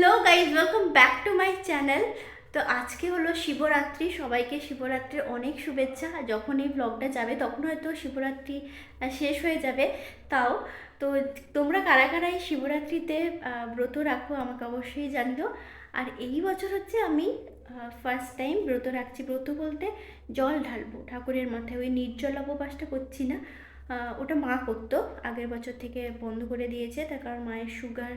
Hello guys welcome back to my channel তো আজকে হলো শিবরাত্রি, সবাইকে শিবরাত্রির অনেক শুভেচ্ছা। যখন এই ব্লগটা যাবে, তখন হয়তো শিবরাত্রি শেষ হয়ে যাবে। তাও, তো তোমরা কারা কারা এই শিবরাত্রিতে ব্রত রাখো আমাকে অবশ্যই জানিও। আর এই বছর হচ্ছে আমি ফার্স্ট টাইম ব্রত রাখছি। ব্রত বলতে জল ঢালবো। ঠাকুরের মাথায় ওই নির্জল উপবাসটা করছি না। ওটা মা করতো। আগের বছর থেকে বন্ধ করে দিয়েছে, তার কারণ মায়ের সুগার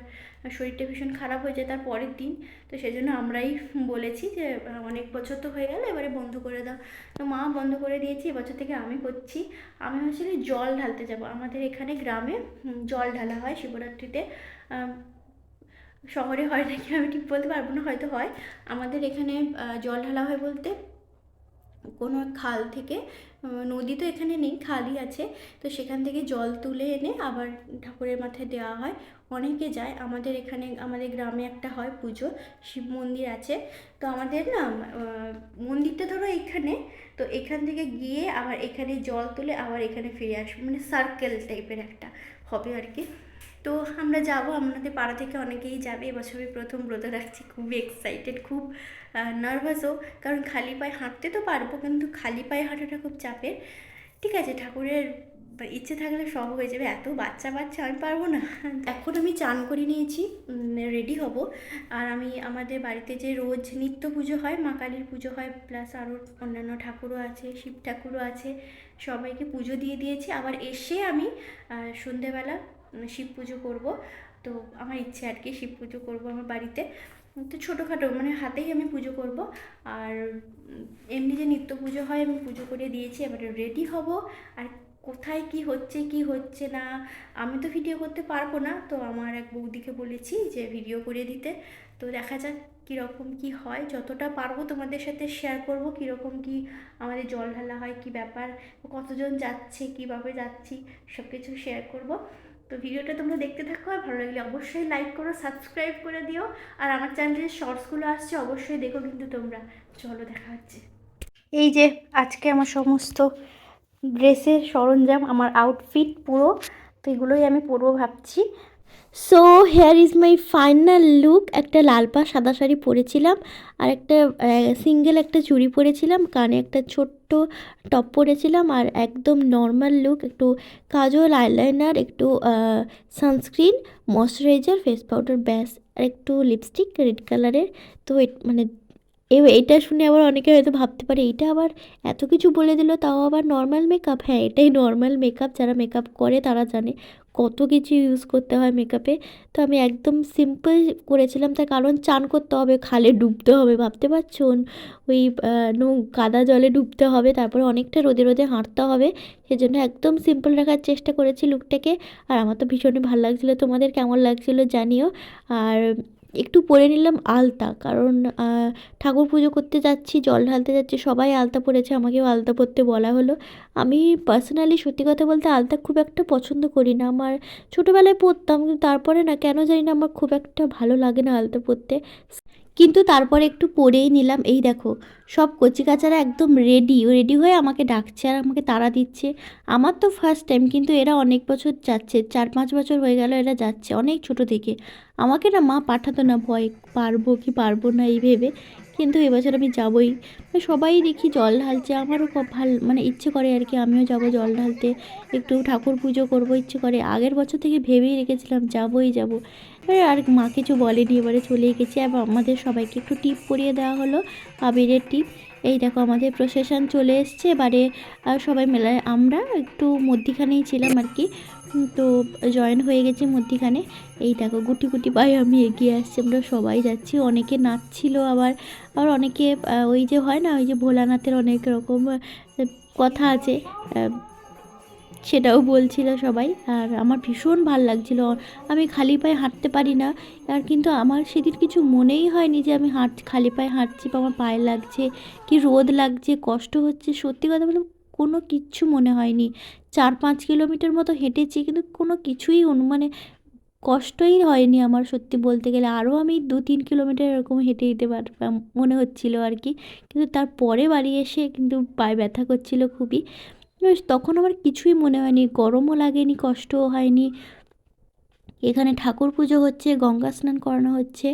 শরীরটা ভীষণ খারাপ হয়ে যায় তার পরের দিন। তো সেই জন্য আমরাই বলেছি যে অনেক বছর তো হয়ে গেল, এবারে বন্ধ করে দাও। তো মা বন্ধ করে দিয়েছি, এবছর থেকে আমি করছি। আমি হচ্ছে জল ঢালতে যাব। আমাদের এখানে গ্রামে জল ঢালা হয় শিবরাত্রিতে। শহরে হয় নাকি আমি ঠিক বলতে পারব না, হয়তো হয়। আমাদের এখানে জল ঢালা হয় বলতে কোনো খাল থেকে নদী তো এখানে নেই, খালই আছে। তো সেখান থেকে জল তুলে এনে আবার ঠাকুরের মাথায় দেওয়া হয়। অনেকে যায়, আমাদের এখানে, আমাদের গ্রামে একটা হয় পুজো, শিব মন্দির আছে। তো আমাদের না মন্দিরটা ধরো এখানে, তো এখান থেকে গিয়ে আবার এখানে জল তুলে আবার এখানে ফিরে আসব। মানে সার্কেল টাইপের একটা হবে আর কি। তো আমরা যাব, আমাদের পাড়া থেকে অনেকেই যাবে। এবছর প্রথম ব্রত রাখছি খুবই এক্সাইটেড খুব নার্ভাসও কারণ খালি পায়ে হাঁটতে তো পারব, কিন্তু খালি পায়ে হাঁটাটা খুব চাপের। ঠিক আছে, ঠাকুরের ইচ্ছে থাকলে সব হয়ে যাবে। এত বাচ্চা বাচ্চা, আমি পারব না। এখন আমি চান করে নিয়েছি রেডি হব। আর আমি আমাদের বাড়িতে যে রোজ নিত্য পুজো হয়, মা কালীর পুজো হয় প্লাস আরও অন্যান্য ঠাকুরও আছে, শিব ঠাকুরও আছে, সবাইকে পুজো দিয়ে দিয়েছি। আবার এসে আমি সন্ধেবেলা শিব পুজো করব। তো আমার ইচ্ছে আর কি শিব পুজো করব আমার বাড়িতে। তো ছোটোখাটো মানে হাতেই আমি পুজো করব। আর এমনি যে নিত্য পুজো হয় আমি পুজো করে দিয়েছি, এবারে রেডি হব। আর কোথায় কি হচ্ছে কি হচ্ছে না, আমি তো ভিডিও করতে পারব না। তো আমার এক বৌদিকে বলেছি যে ভিডিও করে দিতে। তো দেখা যাক কীরকম কি হয়। যতটা পারব তোমাদের সাথে শেয়ার করব, কীরকম কি আমাদের জল ঢালা হয়, কি ব্যাপার, কতজন যাচ্ছে, কীভাবে যাচ্ছি সব কিছু শেয়ার করব। তো ভিডিওটা তোমরা দেখতে থাকো আর ভালো লাগলে অবশ্যই লাইক করো সাবস্ক্রাইব করে দিও। আর আমার চ্যানেলের শর্টসগুলো আসছে, অবশ্যই দেখো কিন্তু তোমরা। চলো দেখা হচ্ছে। এই যে আজকে আমার সমস্ত ড্রেসের সরঞ্জাম, আমার আউটফিট পুরো, তো এগুলোই আমি পরবো ভাবছি। So here is my final look একটা লাল পা, সাদা শাড়ি পরেছিলাম। আর একটা সিঙ্গেল একটা চুড়ি পরেছিলাম। কানে একটা ছোট্ট টপ পরেছিলাম। আর একদম নর্মাল লুক একটু কাজল আইলাইনার একটু সানস্ক্রিন ময়শ্চারাইজার ফেস পাউডার ব্যাস। আর একটু লিপস্টিক রেড কালারের তো মানে এটা শুনে আবার অনেকে হয়তো ভাবতে পারে, এইটা আবার এত কিছু বলে দিল, তাও আবার নর্মাল মেকআপ হ্যাঁ এটাই নর্মাল মেকআপ যারা মেকআপ করে, তারা জানে। কত কিছু ইউজ করতে হয় মেকআপে তো আমি একদম সিম্পল করেছিলাম, তার কারণ চান করতে হবে, খালে ডুবতে হবে, ভাবতে পারছ? ওই নো কাদা জলে ডুবতে হবে, তারপরে অনেকটা রোদে রোদে হাঁটতে হবে। সেজন্য একদম সিম্পল রাখার চেষ্টা করেছি লুকটাকে আর আমার তো ভীষণই ভালো লাগছিল। তোমাদের কেমন লাগছিল জানিও। আর একটু পরে নিলাম আলতা, কারণ ঠাকুর পুজো করতে যাচ্ছি, জল ঢালতে যাচ্ছি, সবাই আলতা পরেছে, আমাকেও আলতা পরতে বলা হলো। আমি পার্সোনালি সত্যি কথা বলতে আলতা খুব একটা পছন্দ করি না, আমার ছোটোবেলায় পরতাম, কিন্তু তারপরে না, কেন জানি না, আমার খুব একটা ভালো লাগে না আলতা পরতে। কিন্তু তারপরে একটু পরেই নিলাম। এই দেখো, সব কচিকাচারা একদম রেডি রেডি হয়ে আমাকে ডাকছে আর আমাকে তাড়া দিচ্ছে। আমার তো ফার্স্ট টাইম কিন্তু এরা অনেক বছর যাচ্ছে, চার পাঁচ বছর হয়ে গেল এরা যাচ্ছে অনেক ছোট থেকে। আমাকে না মা পাঠাতো না ভয়, পারব কি পারব না এই ভেবে, কিন্তু এবছর আমি যাবই। সবাই দেখি জল ঢালছে, আমারও খুব ভালো মানে ইচ্ছে করে আর কি, আমিও যাব জল ঢালতে। একটু ঠাকুর পুজো করব ইচ্ছে করে। আগের বছর থেকে ভেবেই রেখেছিলাম, যাবই যাব। আর মা কিছু বলেনি, এবারে চলে গেছি আবার আমাদের সবাইকে একটু টিপ পরিয়ে দেওয়া হলো, আবিরের টিপ। এই দেখো, আমাদের প্রসেশন চলে এসছে। এবারে আর সবাই মেলা আমরা একটু মধ্যিখানেই ছিলাম আর কি। তো জয়েন হয়ে গেছি মধ্যিখানে। এই দেখো, গুটি গুটি পায়ে আমি এগিয়ে আসছি, আমরা সবাই যাচ্ছি। অনেকে নাচছিল আবার আবার অনেকে ওই যে হয় না, ওই যে ভোলানাথের অনেক রকম কথা আছে। সেটাও বলছিল সবাই। আর আমার ভীষণ ভালো লাগছিল। আমি খালি পায়ে হাঁটতে পারি না। আর কিন্তু আমার সেদিন কিছু মনেই হয়নি যে আমি হাঁট, খালি পায়ে হাঁটছি বা আমার পায়ে লাগছে, কি রোদ লাগছে, কষ্ট হচ্ছে। সত্যি কথা বলে কোনো কিচ্ছু মনে হয়নি। চার পাঁচ কিলোমিটার মতো হেঁটেছি কিন্তু কোনো কিছুই মানে কষ্টই হয়নি আমার সত্যি বলতে গেলে। আরও আমি দু তিন কিলোমিটার এরকম হেঁটে যেতে পারতাম মনে হচ্ছিল আর কি। কিন্তু তারপরে বাড়ি এসে কিন্তু পায়ে ব্যথা করছিল খুবই। তখন আমার কিছুই মনে হয়নি। গরমও লাগেনি, কষ্টও হয়নি। এখানে ঠাকুর পুজো হচ্ছে, গঙ্গা স্নান করানো হচ্ছে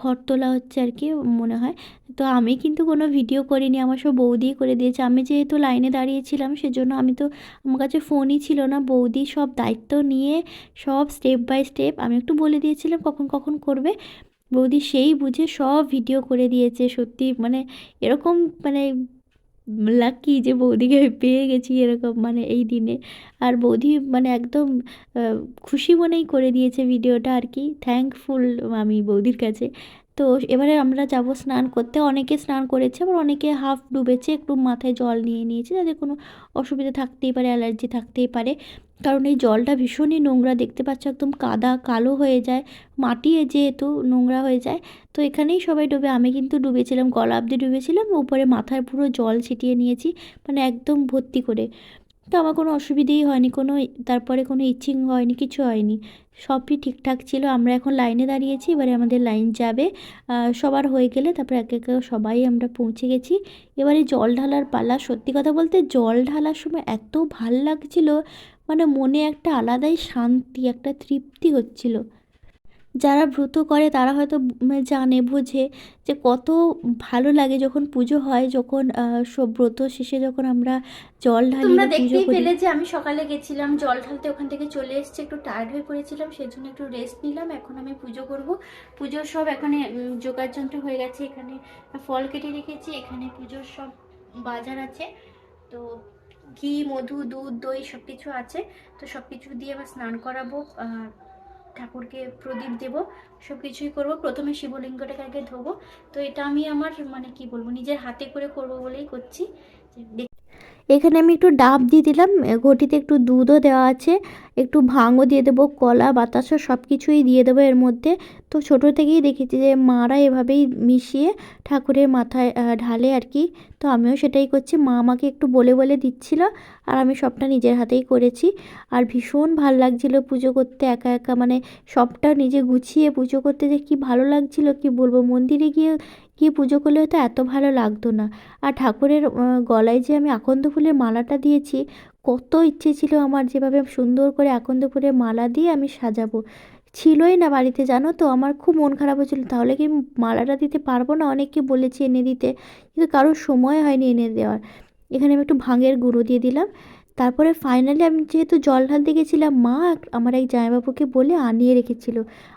ঘর তোলা হচ্ছে আর কি মনে হয়। তো আমি কিন্তু কোনো ভিডিও করিনি, আমার সব বৌদি করে দিয়েছে। আমি যেহেতু লাইনে দাঁড়িয়েছিলাম, সেজন্য আমি তো, আমার কাছে ফোনই ছিল না। বৌদি সব দায়িত্ব নিয়ে, সব স্টেপ বাই স্টেপ আমি একটু বলে দিয়েছিলাম কখন কখন করবে। বৌদি সেই বুঝে সব ভিডিও করে দিয়েছে, সত্যি মানে এরকম মানে লাকি যে বৌদিকে আমি পেয়ে গেছি এরকম মানে এই দিনে। আর বৌদি মানে একদম খুশি মনেই করে দিয়েছে ভিডিওটা আর কি। থ্যাঙ্কফুল আমি বৌদির কাছে। তো এবারে আমরা যাব স্নান করতে। অনেকে স্নান করেছে, আবার অনেকে হাফ ডুবেছে, একটু মাথায় জল নিয়ে নিয়েছে যাদের কোনো অসুবিধা থাকতেই পারে অ্যালার্জি থাকতেই পারে। কারণ এই জলটা ভীষণই নোংরা, দেখতে পাচ্ছ একদম কাদা, কালো হয়ে যায়। মাটি যেহেতু নোংরা হয়ে যায়, তো এখানেই সবাই ডুবে। আমি কিন্তু ডুবেছিলাম, গলা অব্দি ডুবেছিলাম, উপরে মাথায় পুরো জল ছিটিয়ে নিয়েছি মানে একদম ভর্তি করে। তো আমার কোনো অসুবিধেই হয়নি, কোনো তারপরে কোনো ইচিং হয়নি, কিছু হয়নি। সবই ঠিকঠাক ছিল। আমরা এখন লাইনে দাঁড়িয়েছি, এবারে আমাদের লাইন যাবে। সবার হয়ে গেলে তারপরে একে একে সবাই আমরা পৌঁছে গেছি। এবারে জল ঢালার পালা, সত্যি কথা বলতে জল ঢালার সময় এত ভালো লাগছিল মানে মনে একটা আলাদাই শান্তি একটা তৃপ্তি হচ্ছিল। যারা ব্রত করে তারা হয়তো জানে বোঝে যে কত ভালো লাগে যখন পুজো হয় যখন সব ব্রত শেষে যখন আমরা জল ঢালি তোমরা দেখতেই পেলে যে আমি সকালে গেছিলাম জল ঢালতে ওখান থেকে চলে এসেছি একটু টায়ার্ড হয়ে পড়েছিলাম সেই জন্য একটু রেস্ট নিলাম এখন আমি পুজো করব। পুজোর সব এখানে জোগাড় যন্ত্র হয়ে গেছে এখানে ফল কেটে রেখেছি এখানে পুজোর সব বাজার আছে তো ঘি, মধু, দুধ, দই সব কিছু আছে। তো সব কিছু দিয়ে আবার স্নান করাবো ঠাকুরকে প্রদীপ দেব সব কিছুই করব। প্রথমে শিবলিঙ্গটাকে আগে ধোবো। তো এটা আমি আমার মানে কি বলব, নিজের হাতে করে করব বলেই করছি। এখানে আমি একটু ডাব দিয়ে দিলাম। ঘটিতে একটু দুধও দেওয়া আছে। একটু ভাঙও দিয়ে দেবো, কলা, বাতাসা সব কিছুই দিয়ে দেবো এর মধ্যে। তো ছোটো থেকেই দেখেছি যে মারা এভাবেই মিশিয়ে ঠাকুরের মাথায় ঢালে আর কি। তো আমিও সেটাই করছি। মা আমাকে একটু বলে বলে দিচ্ছিল আর আমি সবটা নিজের হাতেই করেছি। আর ভীষণ ভালো লাগছিল পুজো করতে একা একা। মানে সবটা নিজে গুছিয়ে পুজো করতে যে কি ভালো লাগছিল, কি বলব? মন্দিরে গিয়ে গিয়ে পুজো করলে হয়তো এত ভালো লাগতো না। আর ঠাকুরের গলায় যে আমি আকন্দ ফুলের মালাটা দিয়েছি, কত ইচ্ছে ছিল আমার যেভাবে সুন্দর করে আকন্দ ফুলের মালা দিয়ে আমি সাজাবো। ছিলই না বাড়িতে, জানো তো? আমার খুব মন খারাপ হয়েছিল তাহলে কি মালাটা দিতে পারব না? অনেককে বলেছি এনে দিতে। কিন্তু কারোর সময় হয়নি এনে দেওয়ার। এখানে আমি একটু ভাঙের গুঁড়ো দিয়ে দিলাম। তারপরে ফাইনালি আমি যেহেতু জল ঢালতে গেছিলাম, মা আমার এক জামাইবাবুকে বলে আনিয়ে রেখেছিল।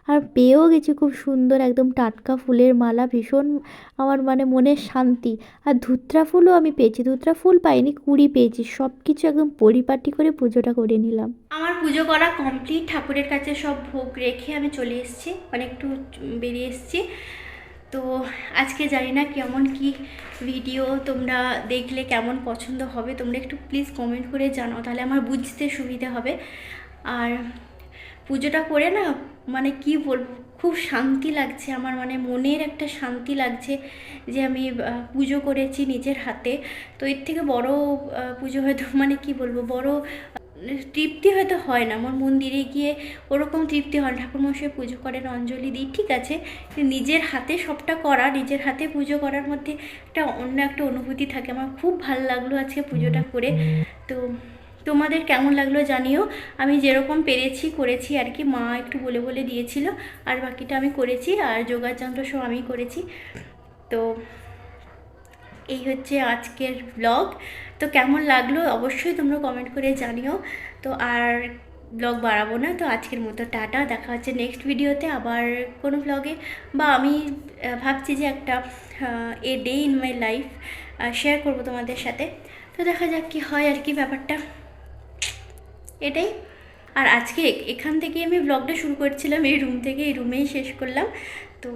আর পেয়েও গেছি খুব সুন্দর একদম টাটকা ফুলের মালা, ভীষণ আমার মানে মনের শান্তি। আর ধুত্রা ফুলও আমি পেয়েছি, ধুত্রা ফুল পাইনি, কুড়ি পেয়েছি সব কিছু একদম পরিপাটি করে পুজোটা করে নিলাম। আমার পুজো করা কমপ্লিট ঠাকুরের কাছে সব ভোগ রেখে আমি চলে এসেছি একটু বেরিয়ে এসেছি। তো আজকে জানি না কেমন কি ভিডিও তোমরা দেখলে কেমন পছন্দ হবে। তোমরা একটু প্লিজ কমেন্ট করে জানাও, তাহলে আমার বুঝতে সুবিধা হবে। আর পুজোটা করে না মানে কি বলব, খুব শান্তি লাগছে আমার মানে মনের একটা শান্তি লাগছে যে আমি পুজো করেছি নিজের হাতে। তো এর থেকে বড় পুজো হয়তো মানে কি বলব, বড় তৃপ্তি হয়তো হয় না। আমার মন্দিরে গিয়ে ওরকম তৃপ্তি হয় না। ঠাকুরমশাই পুজো করেন, অঞ্জলি দিই, ঠিক আছে। নিজের হাতে সবটা করা, নিজের হাতে পুজো করার মধ্যে একটা অন্য একটা অনুভূতি থাকে। আমার খুব ভালো লাগল আজকে পুজোটা করে। তো তোমাদের কেমন লাগল জানিও। আমি যেরকম পেরেছি, করেছি। আর কি মা একটু বলে বলে দিয়েছিল। আর বাকিটা আমি করেছি। আর যোগাযন্ত্র সব আমি করেছি। তো এই হচ্ছে আজকের ব্লগ তো কেমন লাগল অবশ্যই তোমরা কমেন্ট করে জানিও। তো আর ব্লগ বাড়াবো না। তো আজকের মতো টাটা। দেখা হচ্ছে নেক্সট ভিডিওতে আবার কোনো ব্লগে বা আমি ভাবছি যে একটা a day in my life share করব তোমাদের সাথে। তো দেখা যাক কি হয় আর কি ব্যাপারটা। এটাই। আর আজকে এখান থেকে আমি ব্লগটা শুরু করছিলাম। এই রুম থেকে এই রুমেই শেষ করলাম। তো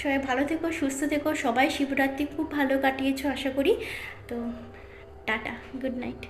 সবাই ভালো থেকো, সুস্থ থেকো। সবাই শিবরাত্রি খুব ভালো কাটিয়েছো, আশা করি। তো টাটা গুড নাইট